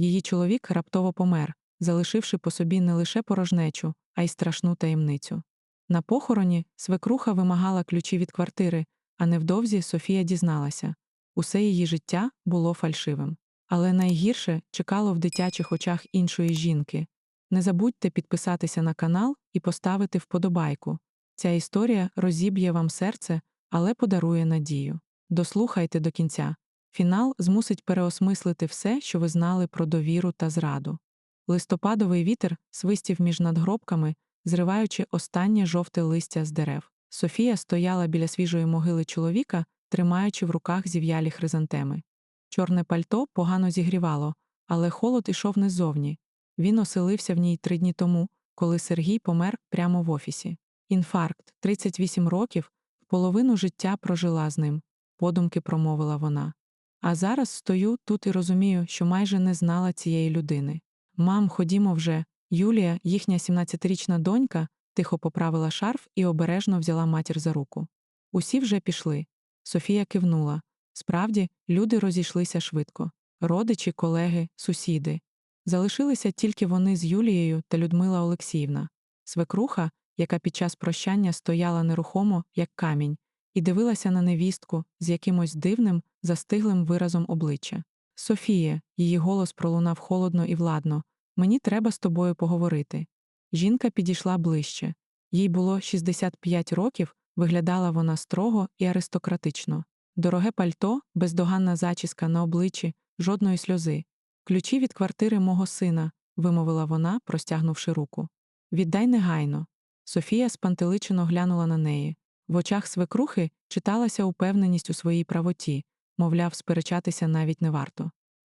Її чоловік раптово помер, залишивши по собі не лише порожнечу, а й страшну таємницю. На похороні свекруха вимагала ключі від квартири, а невдовзі Софія дізналася усе її життя було фальшивим. Але найгірше чекало в дитячих очах іншої жінки. Не забудьте підписатися на канал і поставити вподобайку. Ця історія розіб'є вам серце, але подарує надію. Дослухайте до кінця. Фінал змусить переосмислити все, що ви знали про довіру та зраду. Листопадовий вітер свистів між надгробками, зриваючи останнє жовте листя з дерев. Софія стояла біля свіжої могили чоловіка, тримаючи в руках зів'ялі хризантеми. Чорне пальто погано зігрівало, але холод ішов не ззовні. Він оселився в ній три дні тому, коли Сергій помер прямо в офісі. Інфаркт, 38 років, половину життя прожила з ним, подумки промовила вона. А зараз стою тут і розумію, що майже не знала цієї людини. Мам, ходімо вже. Юлія, їхня 17-річна донька, тихо поправила шарф і обережно взяла матір за руку. Усі вже пішли. Софія кивнула. Справді, люди розійшлися швидко родичі, колеги, сусіди. Залишилися тільки вони з Юлією та Людмила Олексіївна, свекруха, яка під час прощання стояла нерухомо, як камінь, і дивилася на невістку з якимось дивним, застиглим виразом обличчя. Софія, її голос пролунав холодно і владно, мені треба з тобою поговорити. Жінка підійшла ближче. Їй було 65 років, виглядала вона строго і аристократично. Дороге пальто, бездоганна зачіска на обличчі, жодної сльози. Ключі від квартири мого сина, вимовила вона, простягнувши руку. Віддай негайно. Софія спантеличено глянула на неї. В очах свекрухи читалася упевненість у своїй правоті, мовляв, сперечатися навіть не варто.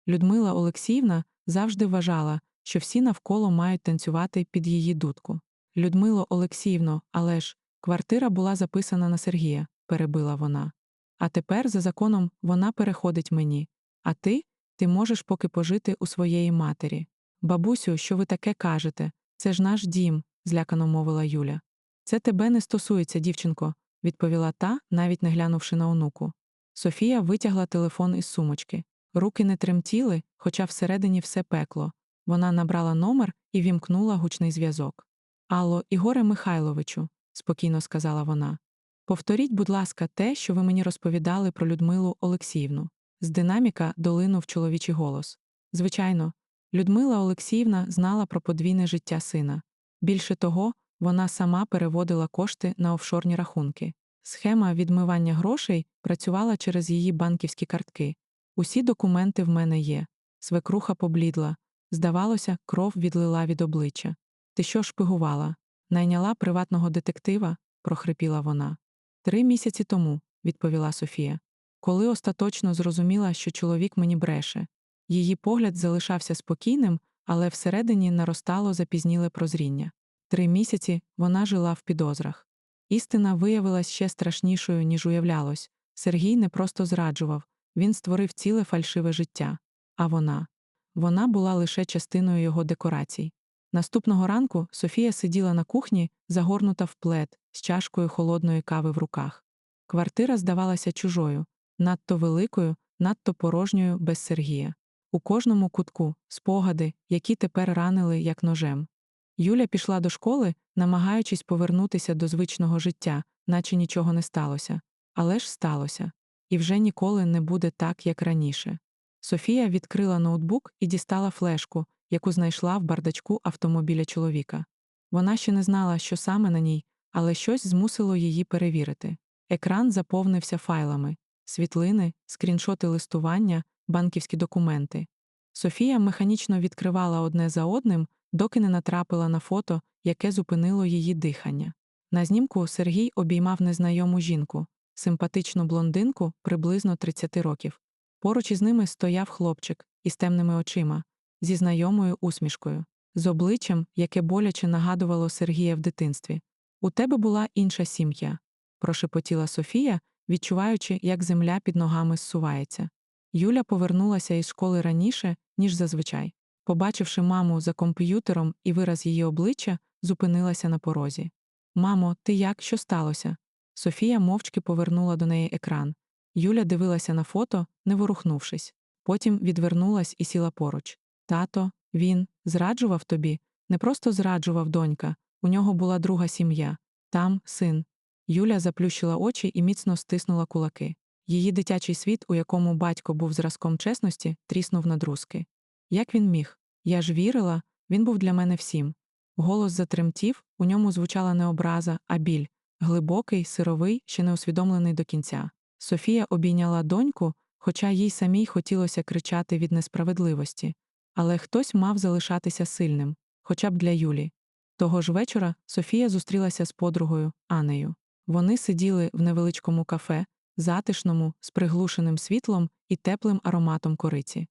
Людмила Олексіївна завжди вважала, що всі навколо мають танцювати під її дудку. Людмило Олексіївно, але ж квартира була записана на Сергія, перебила вона. А тепер, за законом, вона переходить мені. А ти ти можеш поки пожити у своєї матері. Бабусю, що ви таке кажете? Це ж наш дім, злякано мовила Юля. Це тебе не стосується, дівчинко, відповіла та, навіть не глянувши на онуку. Софія витягла телефон із сумочки. Руки не тремтіли, хоча всередині все пекло. Вона набрала номер і вімкнула гучний зв'язок. Алло, Ігоре Михайловичу, спокійно сказала вона. Повторіть, будь ласка, те, що ви мені розповідали про Людмилу Олексіївну. З динаміка долинув чоловічий голос. Звичайно, Людмила Олексіївна знала про подвійне життя сина. Більше того, вона сама переводила кошти на офшорні рахунки. Схема відмивання грошей працювала через її банківські картки. Усі документи в мене є. Свекруха поблідла. Здавалося, кров відлила від обличчя. Ти що шпигувала? Найняла приватного детектива? прохрипіла вона. Три місяці тому, відповіла Софія. Коли остаточно зрозуміла, що чоловік мені бреше. Її погляд залишався спокійним, але всередині наростало запізніле прозріння. Три місяці вона жила в підозрах. Істина виявилась ще страшнішою, ніж уявлялось. Сергій не просто зраджував, він створив ціле фальшиве життя. А вона вона була лише частиною його декорацій. Наступного ранку Софія сиділа на кухні, загорнута в плед, з чашкою холодної кави в руках. Квартира здавалася чужою, надто великою, надто порожньою без Сергія. У кожному кутку спогади, які тепер ранили як ножем. Юля пішла до школи, намагаючись повернутися до звичного життя, наче нічого не сталося. Але ж сталося. І вже ніколи не буде так, як раніше. Софія відкрила ноутбук і дістала флешку, яку знайшла в бардачку автомобіля чоловіка. Вона ще не знала, що саме на ній, але щось змусило її перевірити. Екран заповнився файлами світлини, скріншоти листування, банківські документи. Софія механічно відкривала одне за одним, доки не натрапила на фото, яке зупинило її дихання. На знімку Сергій обіймав незнайому жінку, симпатичну блондинку приблизно 30 років. Поруч із ними стояв хлопчик із темними очима, зі знайомою усмішкою, з обличчям, яке боляче нагадувало Сергія в дитинстві. У тебе була інша сім'я, прошепотіла Софія, відчуваючи, як земля під ногами зсувається. Юля повернулася із школи раніше, ніж зазвичай. Побачивши маму за комп'ютером і вираз її обличчя, зупинилася на порозі. Мамо, ти як що сталося? Софія мовчки повернула до неї екран. Юля дивилася на фото, не ворухнувшись. Потім відвернулась і сіла поруч. Тато, він зраджував тобі, не просто зраджував донька, у нього була друга сім'я, там син. Юля заплющила очі і міцно стиснула кулаки. Її дитячий світ, у якому батько був зразком чесності, тріснув на друзки. Як він міг? Я ж вірила, він був для мене всім. Голос затремтів, у ньому звучала не образа, а біль глибокий, сировий, ще не усвідомлений до кінця. Софія обійняла доньку, хоча їй самій хотілося кричати від несправедливості. Але хтось мав залишатися сильним, хоча б для Юлі. Того ж вечора Софія зустрілася з подругою Анею. Вони сиділи в невеличкому кафе, затишному, з приглушеним світлом і теплим ароматом кориці.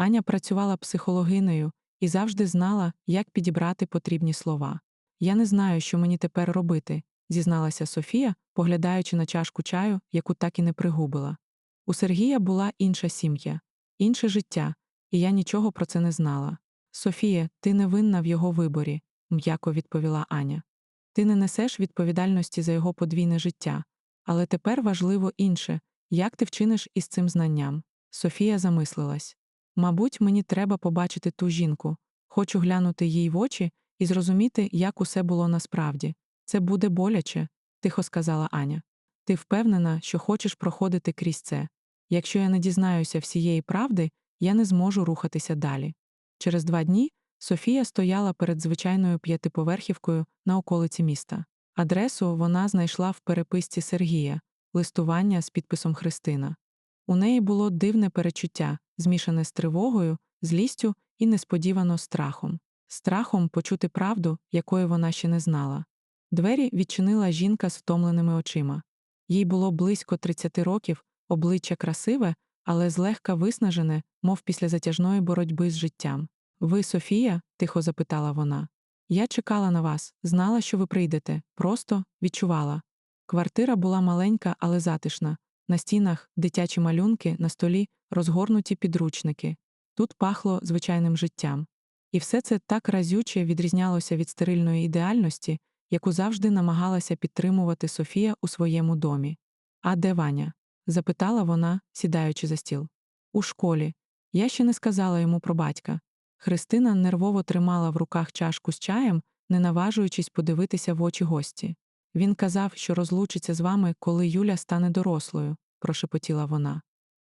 Аня працювала психологинею і завжди знала, як підібрати потрібні слова. Я не знаю, що мені тепер робити, зізналася Софія, поглядаючи на чашку чаю, яку так і не пригубила. У Сергія була інша сім'я, інше життя, і я нічого про це не знала. Софія, ти не винна в його виборі, м'яко відповіла Аня. Ти не несеш відповідальності за його подвійне життя, але тепер важливо інше як ти вчиниш із цим знанням. Софія замислилась. Мабуть, мені треба побачити ту жінку, хочу глянути їй в очі і зрозуміти, як усе було насправді. Це буде боляче, тихо сказала Аня. Ти впевнена, що хочеш проходити крізь це. Якщо я не дізнаюся всієї правди, я не зможу рухатися далі. Через два дні Софія стояла перед звичайною п'ятиповерхівкою на околиці міста. Адресу вона знайшла в переписці Сергія, листування з підписом Христина. У неї було дивне перечуття, змішане з тривогою, злістю і несподівано страхом, страхом почути правду, якої вона ще не знала. Двері відчинила жінка з втомленими очима. Їй було близько 30 років, обличчя красиве, але злегка виснажене, мов після затяжної боротьби з життям. Ви, Софія? тихо запитала вона. Я чекала на вас, знала, що ви прийдете, просто відчувала. Квартира була маленька, але затишна. На стінах дитячі малюнки, на столі розгорнуті підручники. Тут пахло звичайним життям. І все це так разюче відрізнялося від стерильної ідеальності, яку завжди намагалася підтримувати Софія у своєму домі. А де Ваня? запитала вона, сідаючи за стіл. У школі. Я ще не сказала йому про батька. Христина нервово тримала в руках чашку з чаєм, не наважуючись подивитися в очі гості. Він казав, що розлучиться з вами, коли Юля стане дорослою, прошепотіла вона.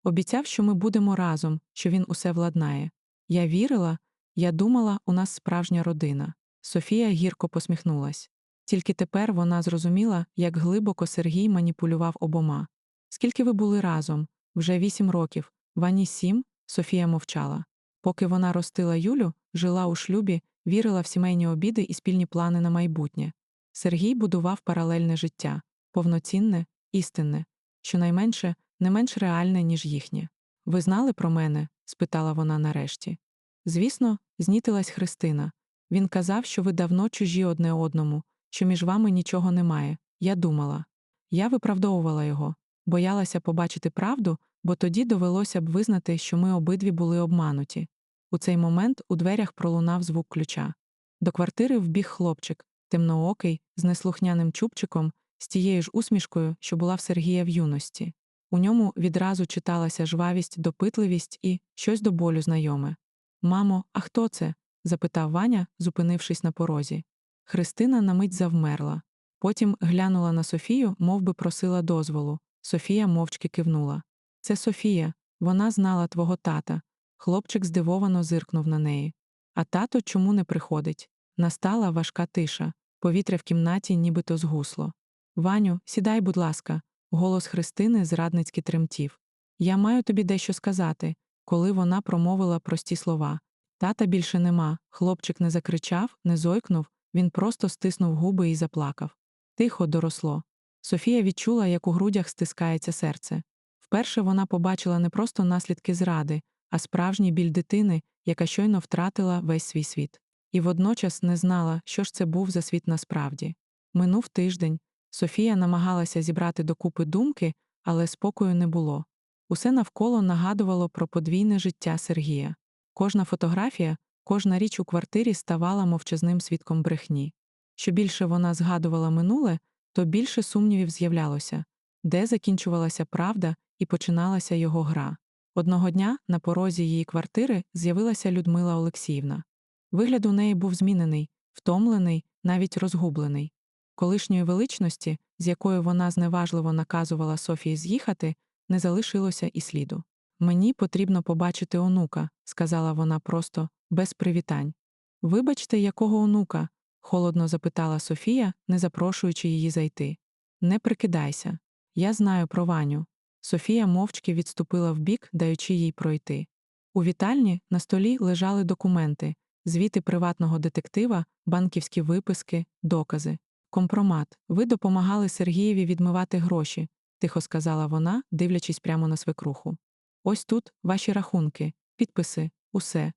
Обіцяв, що ми будемо разом, що він усе владнає. Я вірила, я думала, у нас справжня родина. Софія гірко посміхнулась. Тільки тепер вона зрозуміла, як глибоко Сергій маніпулював обома. Скільки ви були разом? Вже вісім років, вані сім, Софія мовчала. Поки вона ростила Юлю, жила у шлюбі, вірила в сімейні обіди і спільні плани на майбутнє. Сергій будував паралельне життя, повноцінне, істинне, щонайменше не менш реальне, ніж їхнє. Ви знали про мене? спитала вона нарешті. Звісно, знітилась Христина. Він казав, що ви давно чужі одне одному, що між вами нічого немає. Я думала. Я виправдовувала його, боялася побачити правду, бо тоді довелося б визнати, що ми обидві були обмануті. У цей момент у дверях пролунав звук ключа. До квартири вбіг хлопчик, темноокий, з неслухняним чубчиком, з тією ж усмішкою, що була в Сергія в юності. У ньому відразу читалася жвавість, допитливість і щось до болю знайоме. Мамо, а хто це? запитав Ваня, зупинившись на порозі. Христина на мить завмерла. Потім глянула на Софію, мов би просила дозволу. Софія мовчки кивнула. Це Софія, вона знала твого тата. Хлопчик здивовано зиркнув на неї. А тато чому не приходить? Настала важка тиша. Повітря в кімнаті нібито згусло. Ваню, сідай, будь ласка, голос Христини зрадницьки тремтів. Я маю тобі дещо сказати, коли вона промовила прості слова. Тата більше нема. Хлопчик не закричав, не зойкнув, він просто стиснув губи і заплакав. Тихо доросло. Софія відчула, як у грудях стискається серце. Вперше вона побачила не просто наслідки зради, а справжній біль дитини, яка щойно втратила весь свій світ. І водночас не знала, що ж це був за світ насправді. Минув тиждень. Софія намагалася зібрати докупи думки, але спокою не було. Усе навколо нагадувало про подвійне життя Сергія. Кожна фотографія, кожна річ у квартирі ставала мовчазним свідком брехні. Що більше вона згадувала минуле, то більше сумнівів з'являлося, де закінчувалася правда і починалася його гра. Одного дня на порозі її квартири з'явилася Людмила Олексіївна. Вигляд у неї був змінений, втомлений, навіть розгублений. Колишньої величності, з якою вона зневажливо наказувала Софії з'їхати, не залишилося і сліду. Мені потрібно побачити онука, сказала вона просто, без привітань. Вибачте, якого онука? холодно запитала Софія, не запрошуючи її зайти. Не прикидайся. Я знаю про Ваню. Софія мовчки відступила вбік, даючи їй пройти. У вітальні на столі лежали документи, звіти приватного детектива, банківські виписки, докази. Компромат. Ви допомагали Сергієві відмивати гроші, тихо сказала вона, дивлячись прямо на свекруху. Ось тут ваші рахунки, підписи, усе.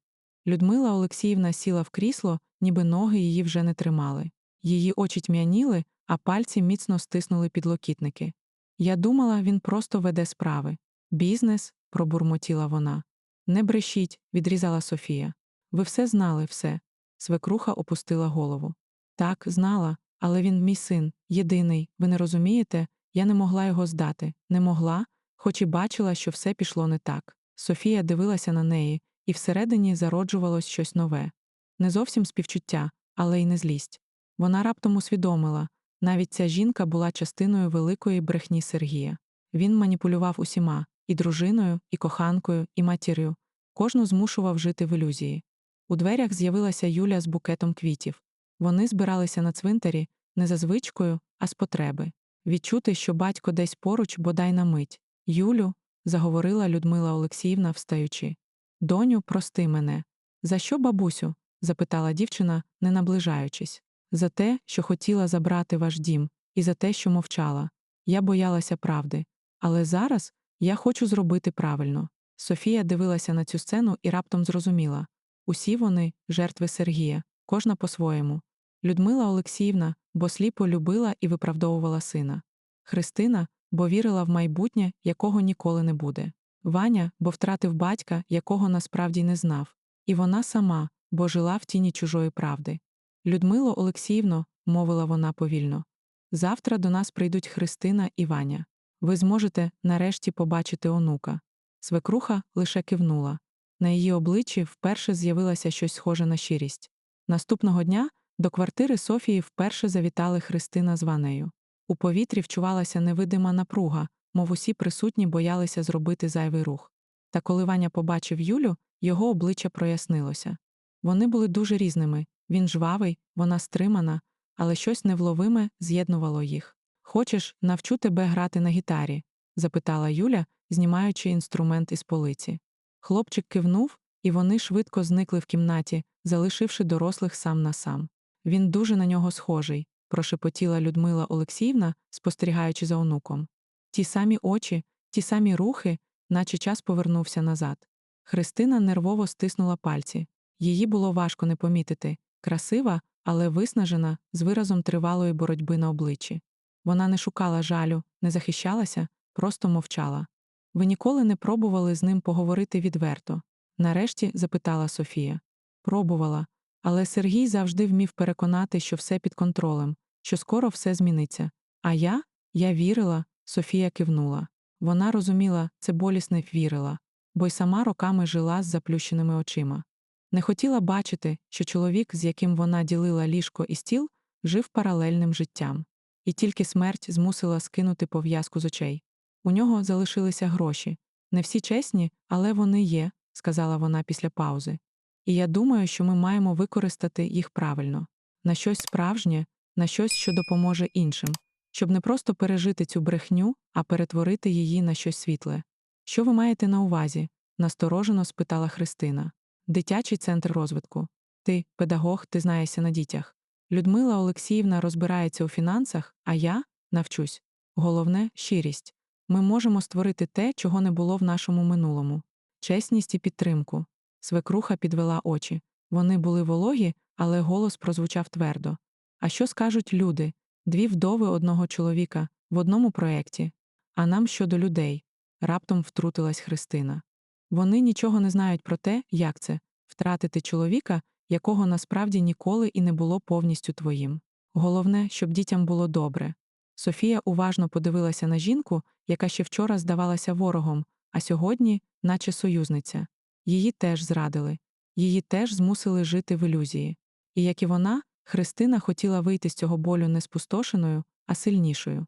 Людмила Олексіївна сіла в крісло, ніби ноги її вже не тримали. Її очі тьмяніли, а пальці міцно стиснули підлокітники. Я думала, він просто веде справи. Бізнес, пробурмотіла вона. Не брешіть, відрізала Софія. Ви все знали, все. Свекруха опустила голову. Так, знала, але він мій син, єдиний, ви не розумієте, я не могла його здати, не могла, хоч і бачила, що все пішло не так. Софія дивилася на неї, і всередині зароджувалось щось нове. Не зовсім співчуття, але й не злість. Вона раптом усвідомила навіть ця жінка була частиною великої брехні Сергія. Він маніпулював усіма і дружиною, і коханкою, і матір'ю, кожну змушував жити в ілюзії. У дверях з'явилася Юля з букетом квітів. Вони збиралися на цвинтарі не за звичкою, а з потреби. Відчути, що батько десь поруч, бодай на мить. Юлю, заговорила Людмила Олексіївна, встаючи. Доню, прости мене. За що, бабусю? запитала дівчина, не наближаючись. За те, що хотіла забрати ваш дім, і за те, що мовчала. Я боялася правди. Але зараз я хочу зробити правильно. Софія дивилася на цю сцену і раптом зрозуміла усі вони жертви Сергія, кожна по-своєму. Людмила Олексіївна, бо сліпо любила і виправдовувала сина. Христина, бо вірила в майбутнє, якого ніколи не буде. Ваня, бо втратив батька, якого насправді не знав. І вона сама, бо жила в тіні чужої правди. Людмило Олексіївно, мовила вона повільно, завтра до нас прийдуть Христина і Ваня. Ви зможете нарешті побачити онука. Свекруха лише кивнула. На її обличчі вперше з'явилося щось схоже на щирість. Наступного дня до квартири Софії вперше завітали Христина з Ванею. У повітрі вчувалася невидима напруга, мов усі присутні боялися зробити зайвий рух. Та коли Ваня побачив Юлю, його обличчя прояснилося. Вони були дуже різними він жвавий, вона стримана, але щось невловиме з'єднувало їх. Хочеш, навчу тебе грати на гітарі? запитала Юля, знімаючи інструмент із полиці. Хлопчик кивнув, і вони швидко зникли в кімнаті, залишивши дорослих сам на сам. Він дуже на нього схожий, прошепотіла Людмила Олексіївна, спостерігаючи за онуком. Ті самі очі, ті самі рухи, наче час повернувся назад. Христина нервово стиснула пальці. Її було важко не помітити красива, але виснажена, з виразом тривалої боротьби на обличчі. Вона не шукала жалю, не захищалася, просто мовчала. Ви ніколи не пробували з ним поговорити відверто? Нарешті запитала Софія. Пробувала, але Сергій завжди вмів переконати, що все під контролем, що скоро все зміниться. А я? Я вірила, Софія кивнула. Вона розуміла, це болісне вірила, бо й сама роками жила з заплющеними очима. Не хотіла бачити, що чоловік, з яким вона ділила ліжко і стіл, жив паралельним життям, і тільки смерть змусила скинути пов'язку з очей. У нього залишилися гроші. Не всі чесні, але вони є, сказала вона після паузи. І я думаю, що ми маємо використати їх правильно на щось справжнє, на щось, що допоможе іншим, щоб не просто пережити цю брехню, а перетворити її на щось світле. Що ви маєте на увазі? насторожено спитала Христина. Дитячий центр розвитку. Ти, педагог, ти знаєшся на дітях. Людмила Олексіївна розбирається у фінансах, а я навчусь. Головне щирість. Ми можемо створити те, чого не було в нашому минулому чесність і підтримку. Свекруха підвела очі. Вони були вологі, але голос прозвучав твердо. А що скажуть люди дві вдови одного чоловіка в одному проєкті? А нам щодо людей? раптом втрутилась Христина. Вони нічого не знають про те, як це втратити чоловіка, якого насправді ніколи і не було повністю твоїм. Головне, щоб дітям було добре. Софія уважно подивилася на жінку, яка ще вчора здавалася ворогом, а сьогодні наче союзниця. Її теж зрадили, її теж змусили жити в ілюзії. І як і вона, Христина хотіла вийти з цього болю не спустошеною, а сильнішою.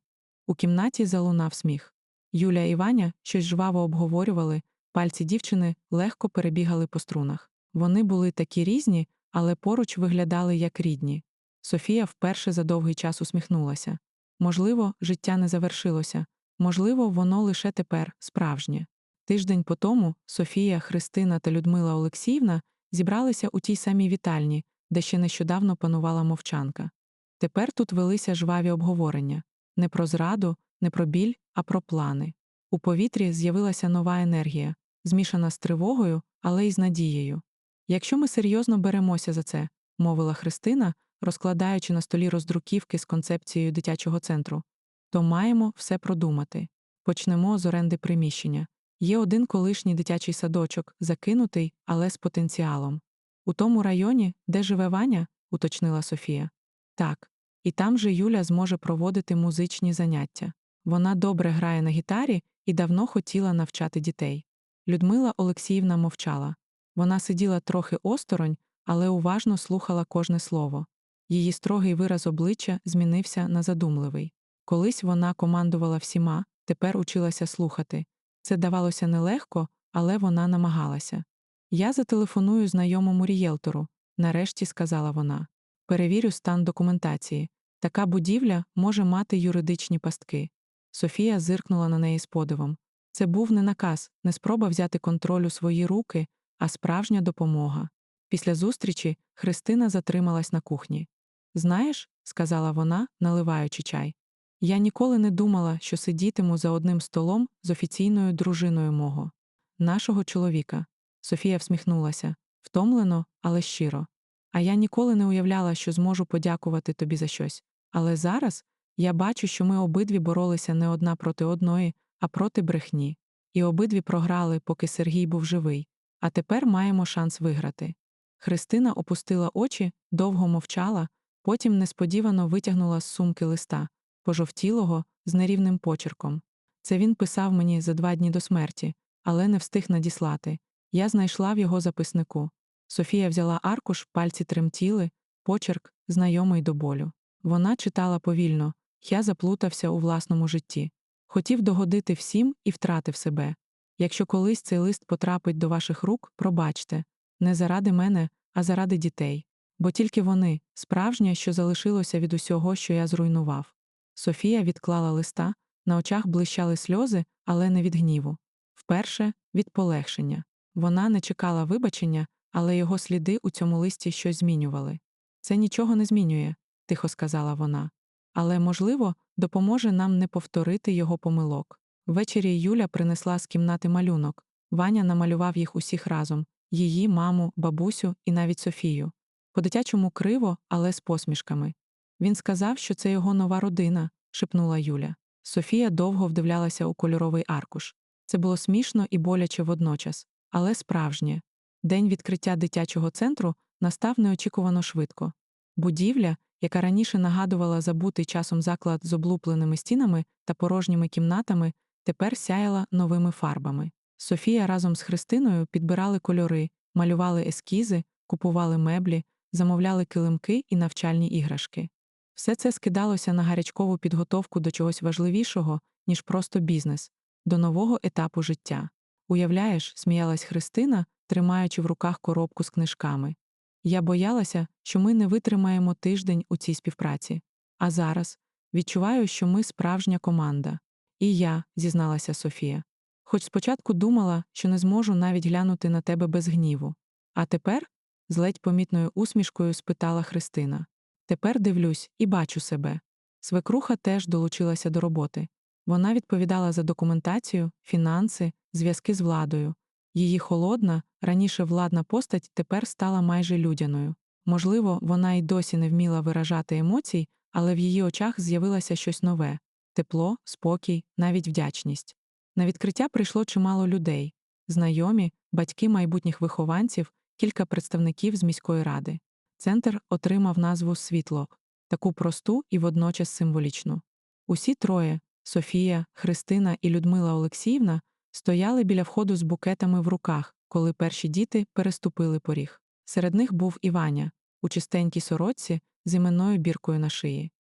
У кімнаті залунав сміх. Юля і Ваня щось жваво обговорювали, пальці дівчини легко перебігали по струнах. Вони були такі різні, але поруч виглядали як рідні. Софія вперше за довгий час усміхнулася. Можливо, життя не завершилося, можливо, воно лише тепер справжнє. Тиждень по тому Софія, Христина та Людмила Олексіївна зібралися у тій самій вітальні, де ще нещодавно панувала мовчанка. Тепер тут велися жваві обговорення не про зраду, не про біль, а про плани. У повітрі з'явилася нова енергія, змішана з тривогою, але й з надією. Якщо ми серйозно беремося за це, мовила Христина, розкладаючи на столі роздруківки з концепцією дитячого центру, то маємо все продумати. Почнемо з оренди приміщення. Є один колишній дитячий садочок, закинутий, але з потенціалом. У тому районі, де живе Ваня, уточнила Софія. Так, і там же Юля зможе проводити музичні заняття. Вона добре грає на гітарі і давно хотіла навчати дітей. Людмила Олексіївна мовчала. Вона сиділа трохи осторонь, але уважно слухала кожне слово. Її строгий вираз обличчя змінився на задумливий. Колись вона командувала всіма, тепер училася слухати. Це давалося нелегко, але вона намагалася. Я зателефоную знайомому рієлтору, нарешті сказала вона. Перевірю стан документації. Така будівля може мати юридичні пастки. Софія зиркнула на неї з подивом. Це був не наказ, не спроба взяти контроль у свої руки, а справжня допомога. Після зустрічі Христина затрималась на кухні. Знаєш, сказала вона, наливаючи чай, я ніколи не думала, що сидітиму за одним столом з офіційною дружиною мого, нашого чоловіка. Софія всміхнулася втомлено, але щиро. А я ніколи не уявляла, що зможу подякувати тобі за щось. Але зараз я бачу, що ми обидві боролися не одна проти одної, а проти брехні. І обидві програли, поки Сергій був живий, а тепер маємо шанс виграти. Христина опустила очі, довго мовчала, потім несподівано витягнула з сумки листа, пожовтілого, з нерівним почерком. Це він писав мені за два дні до смерті, але не встиг надіслати. Я знайшла в його записнику. Софія взяла аркуш, пальці тремтіли, почерк, знайомий до болю. Вона читала повільно, я заплутався у власному житті. Хотів догодити всім і втратив себе. Якщо колись цей лист потрапить до ваших рук, пробачте не заради мене, а заради дітей. Бо тільки вони справжнє, що залишилося від усього, що я зруйнував. Софія відклала листа, на очах блищали сльози, але не від гніву. Вперше від полегшення. Вона не чекала вибачення, але його сліди у цьому листі щось змінювали. Це нічого не змінює, тихо сказала вона. Але, можливо, допоможе нам не повторити його помилок. Ввечері Юля принесла з кімнати малюнок. Ваня намалював їх усіх разом її, маму, бабусю і навіть Софію. По дитячому криво, але з посмішками. Він сказав, що це його нова родина, шепнула Юля. Софія довго вдивлялася у кольоровий аркуш. Це було смішно і боляче водночас, але справжнє. День відкриття дитячого центру настав неочікувано швидко. Будівля, яка раніше нагадувала забутий часом заклад з облупленими стінами та порожніми кімнатами, тепер сяяла новими фарбами. Софія разом з Христиною підбирали кольори, малювали ескізи, купували меблі, замовляли килимки і навчальні іграшки. Все це скидалося на гарячкову підготовку до чогось важливішого, ніж просто бізнес, до нового етапу життя. Уявляєш, сміялась Христина, тримаючи в руках коробку з книжками. Я боялася, що ми не витримаємо тиждень у цій співпраці. А зараз відчуваю, що ми справжня команда. І я, зізналася Софія. Хоч спочатку думала, що не зможу навіть глянути на тебе без гніву. А тепер, з ледь помітною усмішкою спитала Христина. Тепер дивлюсь і бачу себе. Свекруха теж долучилася до роботи. Вона відповідала за документацію, фінанси, зв'язки з владою. Її холодна, раніше владна постать тепер стала майже людяною. Можливо, вона й досі не вміла виражати емоцій, але в її очах з'явилося щось нове тепло, спокій, навіть вдячність. На відкриття прийшло чимало людей знайомі, батьки майбутніх вихованців, кілька представників з міської ради. Центр отримав назву Світло, таку просту і водночас символічну. Усі троє Софія, Христина і Людмила Олексіївна стояли біля входу з букетами в руках, коли перші діти переступили поріг. Серед них був Іваня у чистенькій сорочці з іменною біркою на шиї.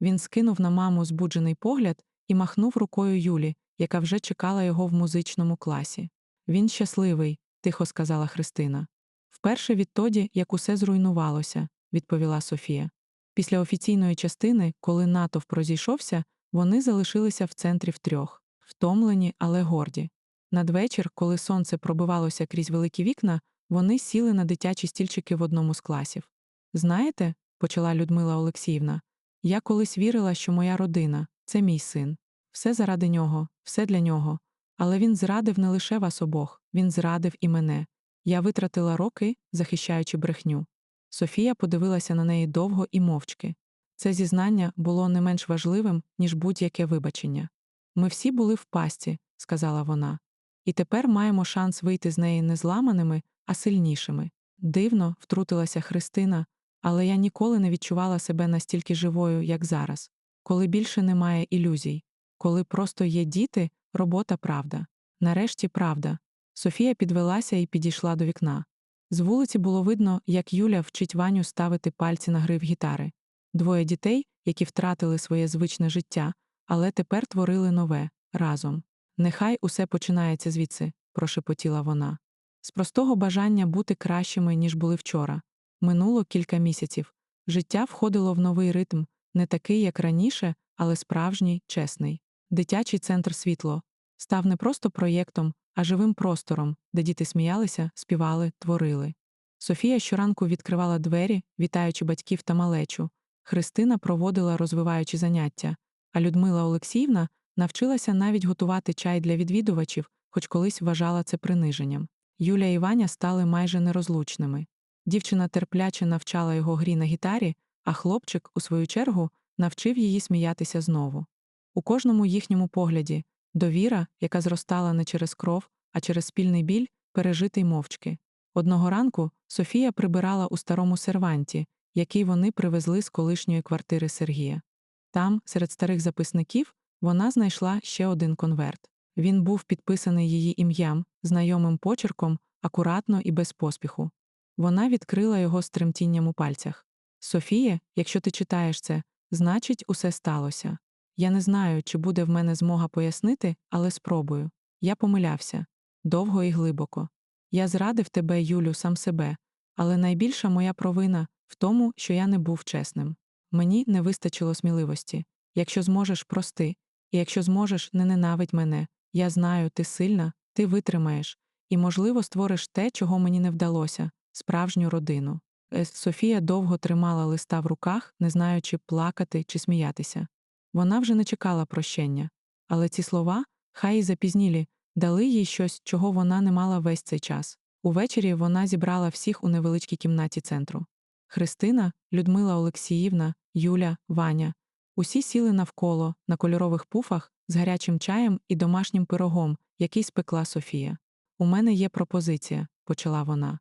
Він скинув на маму збуджений погляд і махнув рукою Юлі, яка вже чекала його в музичному класі. Він щасливий, тихо сказала Христина. Вперше відтоді, як усе зруйнувалося, відповіла Софія. Після офіційної частини, коли натовп розійшовся, вони залишилися в центрі втрьох, втомлені, але горді. Надвечір, коли сонце пробивалося крізь великі вікна, вони сіли на дитячі стільчики в одному з класів. Знаєте, почала Людмила Олексіївна, я колись вірила, що моя родина це мій син. Все заради нього, все для нього. Але він зрадив не лише вас обох, він зрадив і мене. Я витратила роки, захищаючи брехню. Софія подивилася на неї довго і мовчки. Це зізнання було не менш важливим, ніж будь-яке вибачення. Ми всі були в пасті, сказала вона, і тепер маємо шанс вийти з неї не зламаними, а сильнішими. Дивно, втрутилася Христина, але я ніколи не відчувала себе настільки живою, як зараз, коли більше немає ілюзій, коли просто є діти, робота правда. Нарешті правда. Софія підвелася і підійшла до вікна. З вулиці було видно, як Юля вчить Ваню ставити пальці на грив гітари. Двоє дітей, які втратили своє звичне життя, але тепер творили нове разом. Нехай усе починається звідси, прошепотіла вона. З простого бажання бути кращими, ніж були вчора. Минуло кілька місяців. Життя входило в новий ритм, не такий, як раніше, але справжній, чесний. Дитячий центр світло став не просто проєктом, а живим простором, де діти сміялися, співали, творили. Софія щоранку відкривала двері, вітаючи батьків та малечу. Христина проводила розвиваючі заняття, а Людмила Олексіївна навчилася навіть готувати чай для відвідувачів, хоч колись вважала це приниженням. Юля і Ваня стали майже нерозлучними. Дівчина терпляче навчала його грі на гітарі, а хлопчик, у свою чергу, навчив її сміятися знову. У кожному їхньому погляді довіра, яка зростала не через кров, а через спільний біль, пережитий мовчки. Одного ранку Софія прибирала у старому серванті, який вони привезли з колишньої квартири Сергія. Там, серед старих записників, вона знайшла ще один конверт. Він був підписаний її ім'ям, знайомим почерком, акуратно і без поспіху. Вона відкрила його з тремтінням у пальцях. Софія, якщо ти читаєш це, значить, усе сталося. Я не знаю, чи буде в мене змога пояснити, але спробую. Я помилявся довго і глибоко. Я зрадив тебе, Юлю, сам себе, але найбільша моя провина в тому, що я не був чесним. Мені не вистачило сміливості. Якщо зможеш, прости, і якщо зможеш, не ненавидь мене. Я знаю, ти сильна, ти витримаєш, і, можливо, створиш те, чого мені не вдалося справжню родину. Е, Софія довго тримала листа в руках, не знаючи, плакати чи сміятися. Вона вже не чекала прощення, але ці слова, хай і запізнілі, дали їй щось, чого вона не мала весь цей час. Увечері вона зібрала всіх у невеличкій кімнаті центру. Христина, Людмила Олексіївна, Юля, Ваня. Усі сіли навколо на кольорових пуфах з гарячим чаєм і домашнім пирогом, який спекла Софія. У мене є пропозиція, почала вона.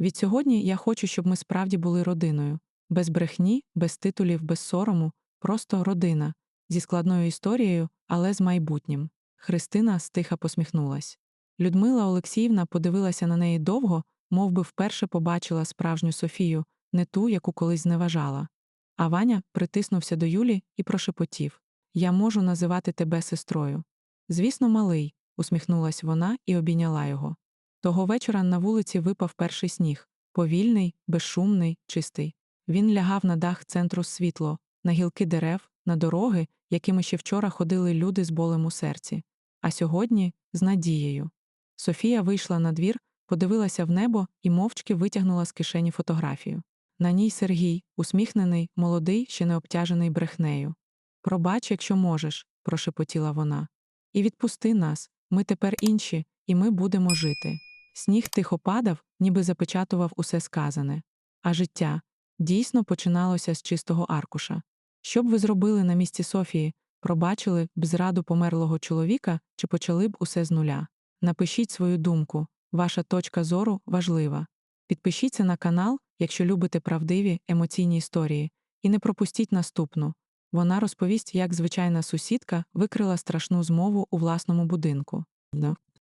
Від сьогодні я хочу, щоб ми справді були родиною, без брехні, без титулів, без сорому, просто родина, зі складною історією, але з майбутнім. Христина стиха посміхнулась. Людмила Олексіївна подивилася на неї довго, мов би вперше побачила справжню Софію, не ту, яку колись зневажала. А Ваня притиснувся до Юлі і прошепотів Я можу називати тебе сестрою. Звісно, малий, усміхнулась вона і обійняла його. Того вечора на вулиці випав перший сніг повільний, безшумний, чистий. Він лягав на дах центру світло, на гілки дерев, на дороги, якими ще вчора ходили люди з болем у серці, а сьогодні з надією. Софія вийшла на двір, подивилася в небо і мовчки витягнула з кишені фотографію. На ній Сергій, усміхнений, молодий, ще не обтяжений брехнею. Пробач, якщо можеш, прошепотіла вона. І відпусти нас, ми тепер інші, і ми будемо жити. Сніг тихо падав, ніби запечатував усе сказане. А життя дійсно починалося з чистого аркуша. Що б ви зробили на місці Софії, пробачили б зраду померлого чоловіка чи почали б усе з нуля? Напишіть свою думку, ваша точка зору важлива. Підпишіться на канал, якщо любите правдиві емоційні історії, і не пропустіть наступну. Вона розповість, як звичайна сусідка викрила страшну змову у власному будинку.